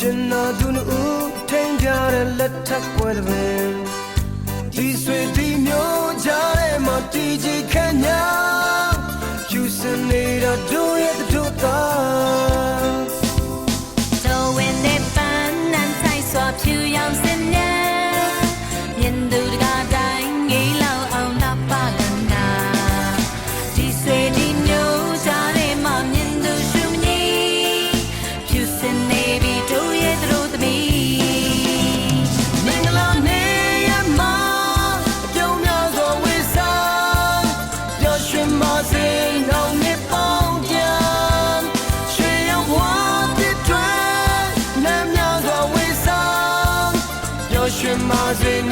ကျွန်တော်တို့ဦးထင်ကြတဲ့လက်ထပ်ပွဲတွေ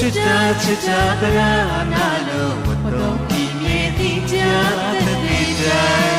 ချစ်တာချစ်တာပရနာလို့မတော်ပြည့်မြည်သည်ကြားတဲ့တိုင်း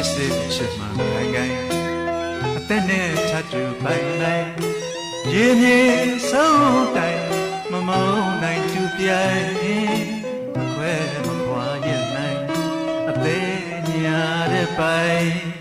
ဖြစ်စေဖြစ်မှန်ခိုင်ခိုင်အသက်နဲ့ထပ်တူပိုင်နိုင်ရင်းရင်းဆုံးတိုင်မမုန်းနိုင်သူပြိုင်မခွဲမခွာရနိုင်အသေးညာတဲ့ပိုင်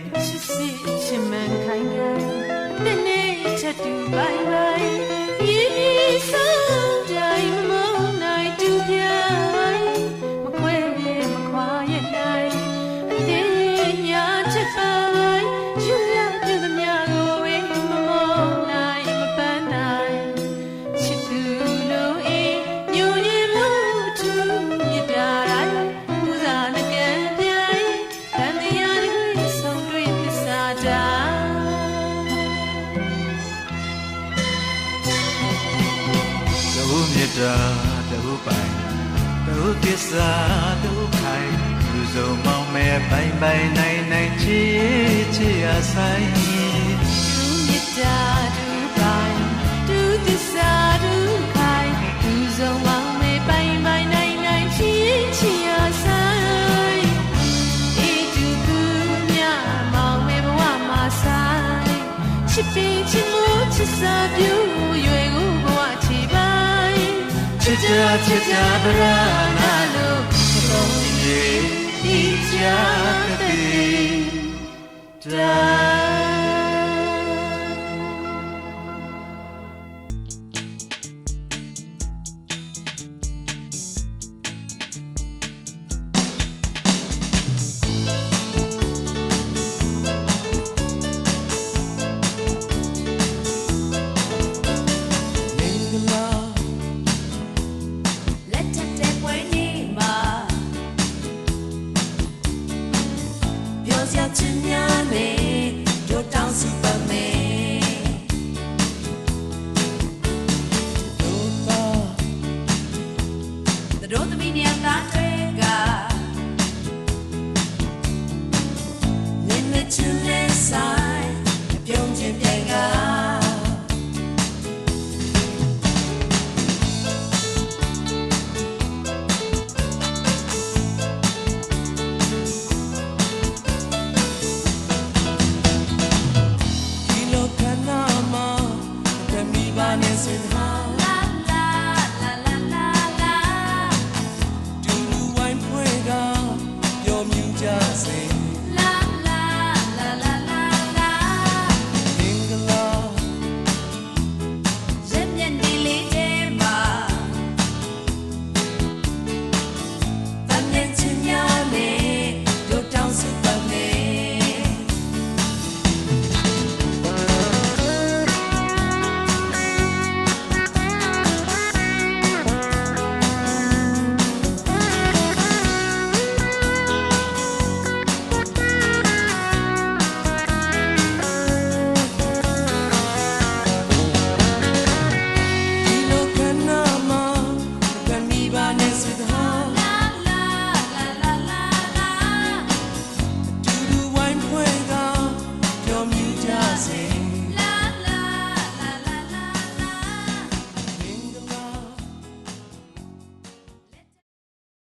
giờ đâu bành đâu tiết ra đâu thành từ dầu mau mẹ bay bay này này chi chi à say. She be, she move, she love you. ချစ်ကြပရမလို့သုံးရေဒီချာကတိဒါ